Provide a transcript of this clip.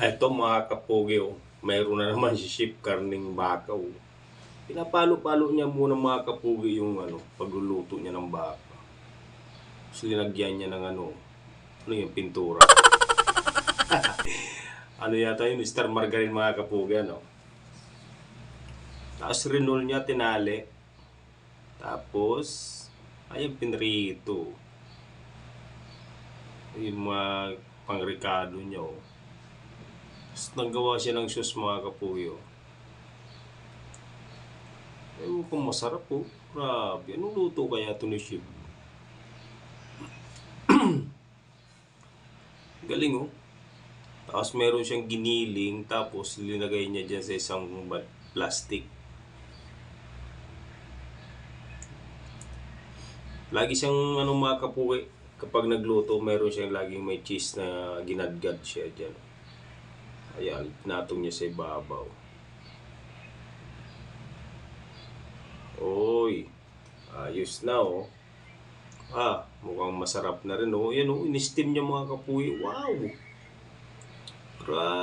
Ito mga kapogi, oh. mayroon na naman si Ship Karning Baka. Oh. Pinapalo-palo niya muna mga kapogi yung ano, pagluluto niya ng baka. Tapos linagyan niya ng ano, ano yung pintura. ano yata yun, Star Margarine mga kapogi, ano. Tapos rinol niya, tinali. Tapos, ayun, pinrito. Yung mga pangrikado niya, oh. Naggawa siya ng sauce mga kapuyo. Ewan kung masarap po. Grabe. Anong luto kaya ito ni Shib? Galing oh. Tapos meron siyang giniling tapos linagay niya dyan sa isang plastic. Lagi siyang ano mga kapuwi, kapag nagluto, meron siyang laging may cheese na ginadgad siya dyan. Ayan, pinatong niya sa ibabaw. Oy, ayos na oh. Ah, mukhang masarap na rin oh. Yan oh, in-steam niya mga kapuwi. Wow! Grabe.